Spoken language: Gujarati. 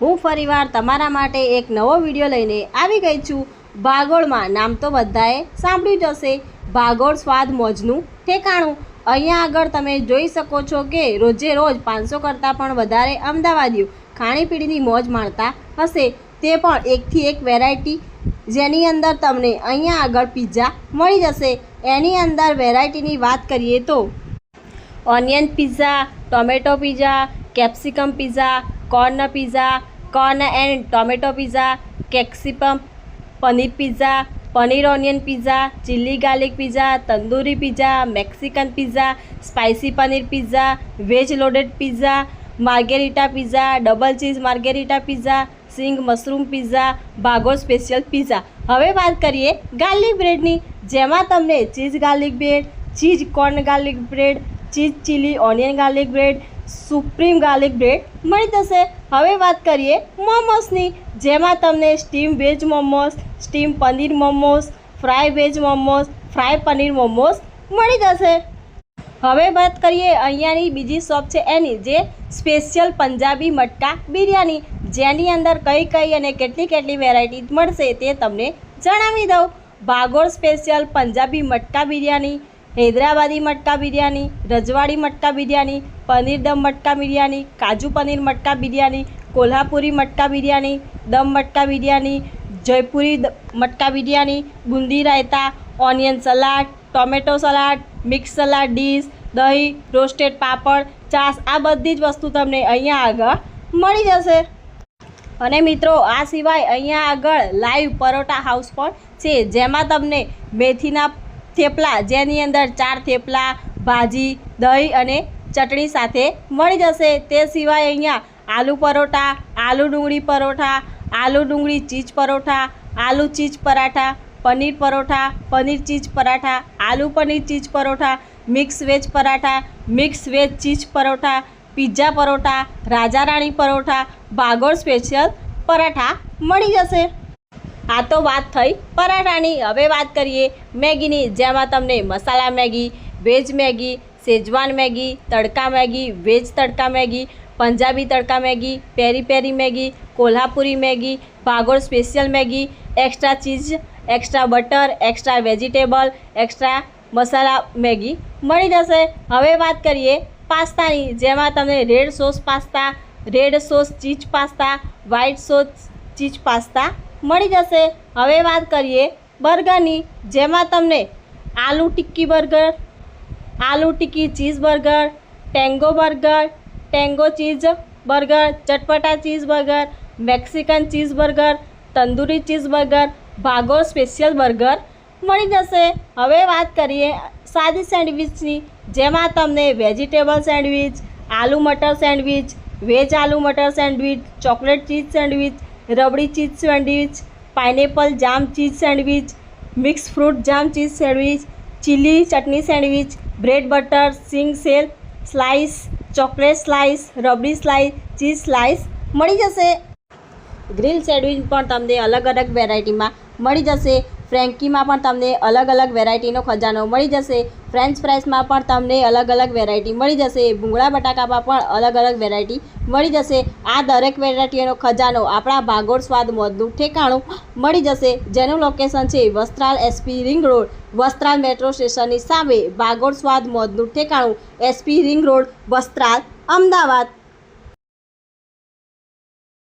હું ફરીવાર તમારા માટે એક નવો વીડિયો લઈને આવી ગઈ છું. ભાગોળમાં નામ તો બધાએ સાંભળ્યું જ હશે. ભાગોળ સ્વાદ મોજનું ઠેકાણું. અહીંયા આગળ તમે જોઈ શકો છો કે રોજે રોજ પાંચસો કરતાં પણ વધારે અમદાવાદીઓ ખાણીપીણીની મોજ માણતા હશે. તે પણ એકથી એક વેરાયટી જેની અંદર તમને અહીંયા આગળ પિઝા મળી જશે. એની અંદર વેરાયટીની વાત કરીએ તો onion pizza tomato pizza capsicum pizza corn pizza corn and tomato pizza capsicum paneer pizza paneer onion pizza chilli garlic pizza tandoori pizza Mexican pizza spicy paneer pizza veg loaded pizza margherita pizza double cheese margherita pizza Singh mushroom pizza Bhagol special pizza હવે વાત કરીએ ગાર્લિક બ્રેડની જેમાં તમને cheese garlic bread cheese corn garlic bread cheese chilli onion garlic bread supreme garlic bread મળી જશે. હવે વાત કરીએ મોમોસની જેમાં તમને steam veg momos steam paneer momos fry veg momos fry paneer momos મળી જશે. હવે વાત કરીએ અહીંયાની બીજી શોપ છે એની, જે સ્પેશિયલ પંજાબી મટકા બિરયાની. જેની અંદર કઈ કઈ અને કેટલી કેટલી વેરાયટી મળશે તે તમને જણાવી દઉં. ભાગોળ સ્પેશિયલ પંજાબી મટકા બિરયાની હૈદરાબાદી મટકા બિરયાની રજવાડી મટકા બિરયાની પનીર દમ મટકા બિરયાની કાજુ પનીર મટકા બિરયાની કોલ્હાપુરી મટકા બિરયાની દમ મટકા biryani Jaipuri મટકા biryani boondi raita onion salad tomato salad mix salad dish દહીં રોસ્ટેડ પાપડ ચાસ આ બધી જ વસ્તુ તમને અહીંયા આગળ મળી જશે. અને મિત્રો, આ સિવાય અહીંયા આગળ લાઈવ પરોટા હાઉસ પણ છે, જેમાં તમને મેથીના થેપલા, જેની અંદર ચાર થેપલા, ભાજી, દહીં અને ચટણી સાથે મળી જશે. તે સિવાય અહીંયા આલુ પરોઠા, આલુ ડુંગળી પરોઠા, આલુ ડુંગળી ચીઝ પરોઠા, આલુ ચીઝ પરાઠા, પનીર પરોઠા, પનીર ચીઝ પરાઠા, આલુ paneer cheese paratha, mix veg paratha, mix veg cheese paratha, pizza paratha, રાજા રાણી પરોઠા, ભાગોળ સ્પેશિયલ પરાઠા મળી જશે. આ તો વાત થઈ પરાઠાની. હવે વાત કરીએ મેગીની. જેમાં તમને masala Maggi, veg Maggi Schezwan Maggi, tadka Maggi, veg tadka Maggi, Punjabi tadka Maggi, peri peri Maggi, Kolhapuri Maggi, Bhagol special Maggi, extra cheese, extra butter, extra vegetable, extra masala Maggi મળી જશે. હવે વાત કરીએ પાસ્તાની. જેમાં તમને red sauce pasta, red sauce cheese pasta white sauce cheese pasta મળી જશે. હવે વાત કરીએ બર્ગરની, જેમાં તમને aloo tikki burger, aloo tikki cheese burger, tango burger, Tango cheese burger, ચટપટા cheese burger, Mexican cheese burger, tandoori cheese burger, Bhagol special burger મળી જશે. હવે વાત કરીએ સાદી સેન્ડવિચની, જેમાં તમને vegetable sandwich, aloo matar sandwich, veg aloo matar sandwich, chocolate cheese sandwich rabri cheese sandwich, pineapple jam cheese sandwich, mix fruit jam cheese sandwich, chilli chutney sandwich, bread butter, સિંગ cell, slice, chocolate slice, rabri slice cheese slice મળી જશે. ગ્રીલ સેન્ડવિચ પણ તમને અલગ અલગ વેરાયટીમાં મળી જશે. ફ્રેન્કીમાં પણ તમને અલગ અલગ વેરાયટીનો ખજાનો મળી જશે. ફ્રેન્ચ ફ્રાઈસમાં પણ તમને અલગ અલગ વેરાયટી મળી જશે. ભૂંગળા બટાકામાં પણ અલગ અલગ વેરાયટી મળી જશે. આ દરેક વેરાયટીનો ખજાનો આપણા ભાગોળ સ્વાદ મોદનું ઠેકાણું મળી જશે. જેનું લોકેશન છે Vastral SP ring road Vastral metro સ્ટેશનની સામે. ભાગોળ સ્વાદ મોદનું ઠેકાણું SP ring road Vastral, Ahmedabad.